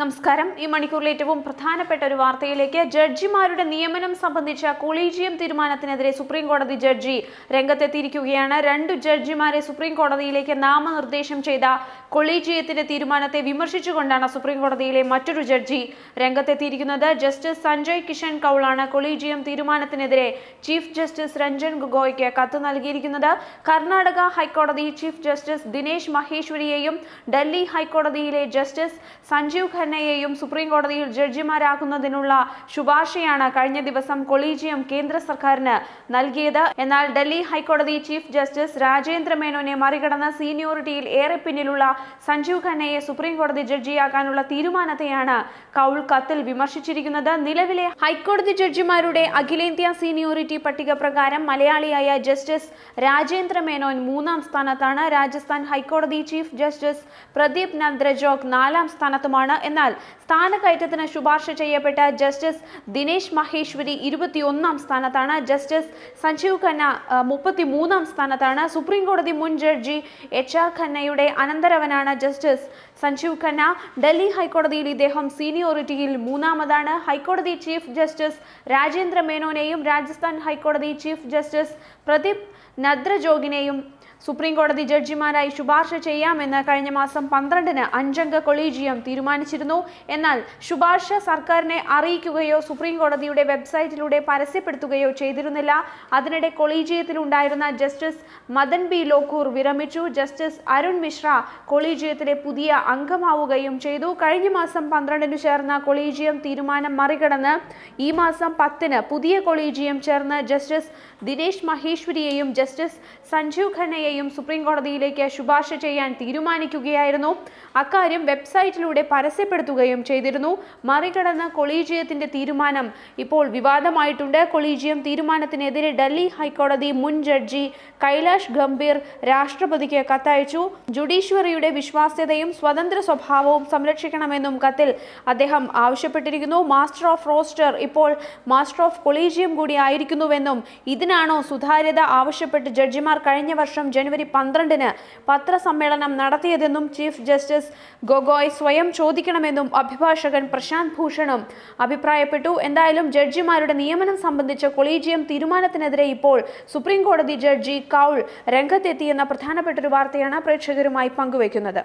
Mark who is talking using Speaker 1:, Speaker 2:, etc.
Speaker 1: നമസ്കാരം. ഈ മണിക്കൂറിൽ ഏറ്റവും പ്രധാനപ്പെട്ട ഒരു വാർത്തയിലേക്ക് ജഡ്ജിമാരുടെ നിയമനം സംബന്ധിച്ച കൊളീജിയം തീരുമാനത്തിനെതിരെ സുപ്രീം കോടതി ജഡ്ജി രംഗത്തെത്തിയിരിക്കുകയാണ്. രണ്ട് ജഡ്ജിമാരെ സുപ്രീം കോടതിയിലേക്ക് നാമനിർദ്ദേശം ചെയ്ത കൊളീജിയത്തിന്റെ തീരുമാനത്തെ വിമർശിച്ചുകൊണ്ടാണ് സുപ്രീം കോടതിയിലെ മറ്റൊരു ജഡ്ജി രംഗത്തെത്തിയിരിക്കുന്നത്. ജസ്റ്റിസ് സഞ്ജയ് കിഷൻ കൌളാണ് കൊളീജിയം തീരുമാനത്തിനെതിരെ ചീഫ് ജസ്റ്റിസ് രഞ്ജൻ ഗൊഗോയ്ക്ക് കത്ത് നൽകിയിരിക്കുന്നത്. കർണാടക ഹൈക്കോടതി ചീഫ് ജസ്റ്റിസ് ദിനേശ് മഹേശ്വരിയെയും ഡൽഹി ഹൈക്കോടതിയിലെ ജസ്റ്റിസ് സഞ്ജീവ് ഖന്നയെയും സുപ്രീം കോടതിയിൽ ജഡ്ജിമാരാക്കുന്നതിനുള്ള ശുപാർശയാണ് കഴിഞ്ഞ ദിവസം കൊളീജിയം കേന്ദ്ര സർക്കാരിന് നൽകിയത്. എന്നാൽ ഡൽഹി ഹൈക്കോടതി ചീഫ് ജസ്റ്റിസ് രാജേന്ദ്ര മേനോനെ മറികടന്ന സീനിയോറിറ്റിയിൽ ഏറെ പിന്നിലുള്ള സഞ്ജീവ് ഖന്നയെ സുപ്രീം കോടതി ജഡ്ജിയാക്കാനുള്ള തീരുമാനത്തെയാണ് കൗൾ കത്തിൽ വിമർശിച്ചിരിക്കുന്നത്. നിലവിലെ ഹൈക്കോടതി ജഡ്ജിമാരുടെ അഖിലേന്ത്യാ സീനിയോറിറ്റി പട്ടിക പ്രകാരം മലയാളിയായ ജസ്റ്റിസ് രാജേന്ദ്ര മേനോൻ മൂന്നാം സ്ഥാനത്താണ്. രാജസ്ഥാൻ ഹൈക്കോടതി ചീഫ് ജസ്റ്റിസ് പ്രദീപ് നന്ദ്രജോഗ് നാലാം സ്ഥാനത്തുമാണ്. എന്നാൽ സ്ഥാനക്കയറ്റത്തിന് ശുപാർശ ചെയ്യപ്പെട്ട ജസ്റ്റിസ് ദിനേശ് മഹേശ്വരി ഇരുപത്തിയൊന്നാം സ്ഥാനത്താണ് ജസ്റ്റിസ് സഞ്ജീവ് ഖന്ന മുപ്പത്തി മൂന്നാം സ്ഥാനത്താണ്. സുപ്രീം കോടതി മുൻ ജഡ്ജി എച്ച് ആർ ഖന്നയുടെ അനന്തരവനാണ് ജസ്റ്റിസ് സഞ്ജീവ് ഖന്ന. ഡൽഹി ഹൈക്കോടതിയിൽ ഇദ്ദേഹം സീനിയോറിറ്റിയിൽ മൂന്നാമതാണ്. ഹൈക്കോടതി ചീഫ് ജസ്റ്റിസ് രാജേന്ദ്ര മേനോനെയും രാജസ്ഥാൻ ഹൈക്കോടതി ചീഫ് ജസ്റ്റിസ് പ്രദീപ് നദ്രജോഗിനെയും സുപ്രീം കോടതി ജഡ്ജിമാരായി ശുപാർശ ചെയ്യാമെന്ന് കഴിഞ്ഞ മാസം പന്ത്രണ്ടിന് അഞ്ചംഗ കൊളീജിയം തീരുമാനിച്ചിരുന്നു. എന്നാൽ ശുപാർശ സർക്കാരിനെ അറിയിക്കുകയോ സുപ്രീം കോടതിയുടെ വെബ്സൈറ്റിലൂടെ പരസ്യപ്പെടുത്തുകയോ ചെയ്തിരുന്നില്ല. അതിനിടെ കൊളീജിയത്തിലുണ്ടായിരുന്ന ജസ്റ്റിസ് മദൻ ബി ലോക്കൂർ വിരമിച്ചു. ജസ്റ്റിസ് അരുൺ മിശ്ര കൊളീജിയത്തിലെ പുതിയ അംഗമാവുകയും ചെയ്തു. കഴിഞ്ഞ മാസം പന്ത്രണ്ടിന് ചേർന്ന കൊളീജിയം തീരുമാനം മറികടന്ന് ഈ മാസം പത്തിന് പുതിയ കൊളീജിയം ചേർന്ന് ജസ്റ്റിസ് ദിനേശ് മഹേശ്വരിയെയും ജസ്റ്റിസ് സഞ്ജീവ് ഖന്നയെയും സുപ്രീം കോടതിയിലേക്ക് ശുപാർശ ചെയ്യാൻ തീരുമാനിക്കുകയായിരുന്നു. അക്കാര്യം വെബ്സൈറ്റിലൂടെ പരസ്യപ്പെടുത്തുകയും ചെയ്തിരുന്നു. മറികടന്ന കൊളീജിയത്തിന്റെ തീരുമാനം ഇപ്പോൾ വിവാദമായിട്ടുണ്ട്. കൊളീജിയം തീരുമാനത്തിനെതിരെ ഡൽഹി ഹൈക്കോടതി മുൻ ജഡ്ജി കൈലാഷ് ഗംഭീർ രാഷ്ട്രപതിക്ക് കത്തയച്ചു. ജുഡീഷ്യറിയുടെ വിശ്വാസ്യതയും സ്വതന്ത്ര സ്വഭാവവും സംരക്ഷിക്കണമെന്നും കത്തിൽ അദ്ദേഹം ആവശ്യപ്പെട്ടിരിക്കുന്നു. മാസ്റ്റർ ഓഫ് റോസ്റ്റർ ഇപ്പോൾ മാസ്റ്റർ ഓഫ് കൊളീജിയം കൂടി ആയിരിക്കുന്നുവെന്നും ഇതിനാണോ സുതാര്യത ആവശ്യപ്പെട്ട് ജഡ്ജിമാർ കഴിഞ്ഞ വർഷം ജനുവരി പന്ത്രണ്ടിന് പത്രസമ്മേളനം നടത്തിയതെന്നും ചീഫ് ജസ്റ്റിസ് ഗൊഗോയ് സ്വയം ചോദിക്കണമെന്നും അഭിഭാഷകൻ പ്രശാന്ത് ഭൂഷണും അഭിപ്രായപ്പെട്ടു. എന്തായാലും ജഡ്ജിമാരുടെ നിയമനം സംബന്ധിച്ച കൊളീജിയം തീരുമാനത്തിനെതിരെ ഇപ്പോൾ സുപ്രീം കോടതി ജഡ്ജി കൗൾ രംഗത്തെത്തിയെന്ന പ്രധാനപ്പെട്ട ഒരു വാർത്തയാണ് പ്രേക്ഷകരുമായി പങ്കുവയ്ക്കുന്നത്.